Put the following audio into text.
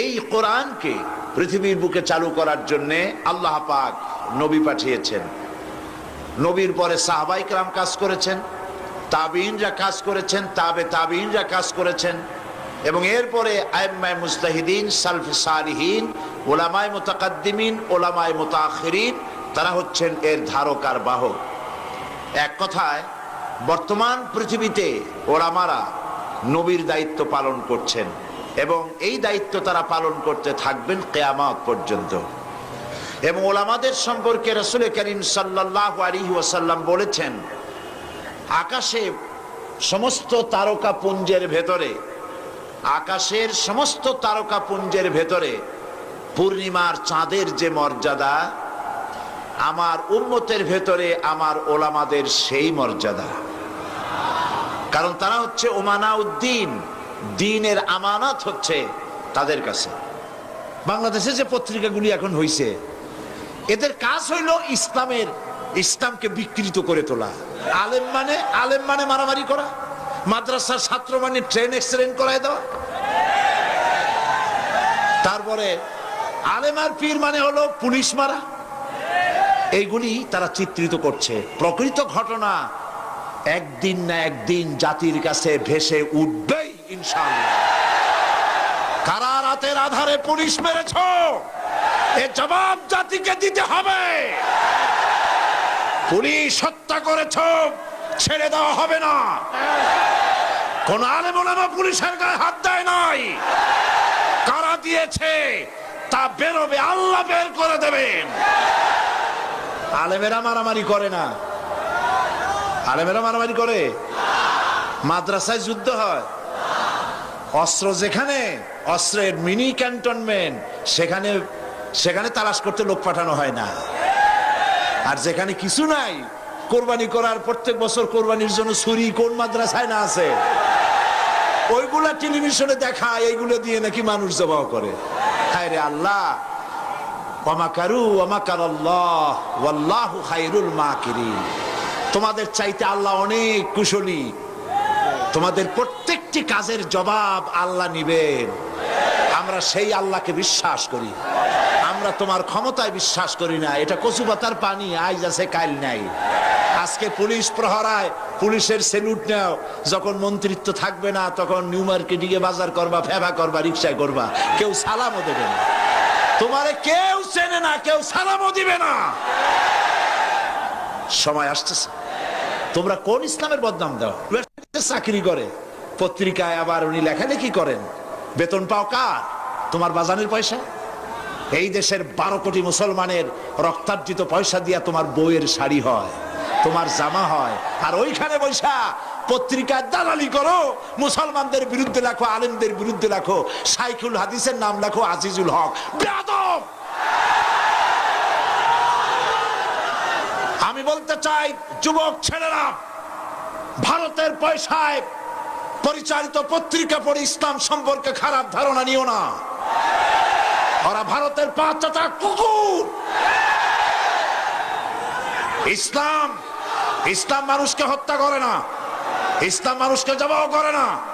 এই কোরআনকে পৃথিবীর বুকে চালু করার জন্য আল্লাহ পাক নবী পাঠিয়েছেন। নবীর পরে সাহবাইকরাম কাজ করেছেন তাবিনরা কাজ করেছেন, তাবে তাবিনরা কাজ করেছেন এবং এরপরে আইম্মায় মুস্তাহিদিন সালফ সালিহীন, ওলামায় মোতাকাদ্দিমিন, ওলামায় মোতাখিরিন, তারা হচ্ছেন এর ধারক আর বাহক। এক কথায়, বর্তমান পৃথিবীতে ওলামারা নবীর দায়িত্ব পালন করছেন। এবং এই দায়িত্ব তারা পালন করতে থাকবেন কেয়ামত পর্যন্ত। এবং ওলামাদের সম্পর্কে রসুল করিম সাল্লাহ আলী ওয়াসাল্লাম বলেছেন, আকাশে সমস্ত তারকা পুঞ্জের ভেতরে, আকাশের সমস্ত তারকা পুঞ্জের ভেতরে পূর্ণিমার চাঁদের যে মর্যাদা, আমার উন্মতের ভেতরে আমার ওলামাদের সেই মর্যাদা। কারণ তারা হচ্ছে ওমানা উদ্দিন দিনের আমানত হচ্ছে তাদের কাছে। বাংলাদেশে যে পত্রিকাগুলি এখন হইছে, এদের কাজ হইল ইসলামের, ইসলামকে বিকৃত করে তোলা। আলেম মানে আলেম মানে মারামারি করা, মাদ্রাসার ছাত্র মানে ট্রেন অ্যাক্সিডেন্ট করায় দেওয়া। তারপরে আলেম আর পীর মানে হলো পুলিশ মারা। এইগুলি তারা চিত্রিত করছে। প্রকৃত ঘটনা একদিন না একদিন জাতির কাছে ভেসে উঠবেই। কারা রাতের আধারে পুলিশ মেরেছ? এ জবাব জাতিকে দিতে হবে। পুলিশ হত্যা করেছ, ছেড়ে দেওয়া হবে না। কোন পুলিশের গায়ে হাত দেয় নাই। কারা দিয়েছে, তা বেরোবে, আল্লাহ বের করে দেবেন। আলেমেরা মারামারি করে না। আলেমেরা মারামারি করে? মাদ্রাসায় যুদ্ধ হয়। অস্ত্র যেখানে, অস্ত্রের মিনি ক্যান্টনমেন্ট সেখানে সেখানে তালাশ করতে লোক পাঠানো হয় না। আর যেখানে কিছু নাই, কোরবানি করার প্রত্যেক বছর কোরবানির জন্য ছুরি কোন মাদ্রাসায় না আছে। ওইগুলা টেলিভিশনে দেখায়, এইগুলো দিয়ে নাকি মানুষ জবাহ করে। হায় রে আল্লাহ! ওমাকারু ওমাকার আল্লাহ ওয়াল্লাহু খায়রুল মাকিরিন। তোমাদের চাইতে আল্লাহ অনেক কুশলী। তোমাদের প্রত্যেকটি কাজের জবাব আল্লাহ নিবেন। আমরা সেই আল্লাহকে বিশ্বাস করি। আমরা তোমার ক্ষমতায় বিশ্বাস করি না। এটা কচুপাতার পানি আজ আছে কাল নাই। আজকে পুলিশ প্রহরায় পুলিশের সেলুট নাও। যখন মন্ত্রিত্ব থাকবে না, তখন নিউ মার্কেটিংয়ে বাজার করবা, ফেবা করবা, রিক্সায় করবা। কেউ সালামও দেবে না। তোমারে কেউ চেনে না, কেউ সালামও দিবে না। সময় আসতেছে। তোমরা কোন ইসলামের বদনাম দাও? চাকরি করে। পত্রিকায় আবার উনি লেখালেখি করেন। বেতন পাও কার? তোমার বাজানের পয়সা? এই দেশের বারো কোটি মুসলমানের রক্তার্জিত পয়সা দিয়া তোমার বইয়ের শাড়ি হয়, তোমার জামা হয়। আর ওইখানে বৈশা পত্রিকায় দালালি করো, মুসলমানদের বিরুদ্ধে লেখো, আলেমদের বিরুদ্ধে লেখো সাইকুল হাদিসের নাম লেখো, আজিজুল হক। আমি বলতে চাই, যুবক ছেলেরা ভারতের পয়সায় পরিচালিত পত্রিকা পড়ে ইসলাম সম্পর্কে খারাপ ধারণা নিও না। ওরা ভারতের পাঁচটা কুকুর। ইসলাম ইসলাম মানুষকে হত্যা করে না। ইসলাম মানুষকে জবাব করে না।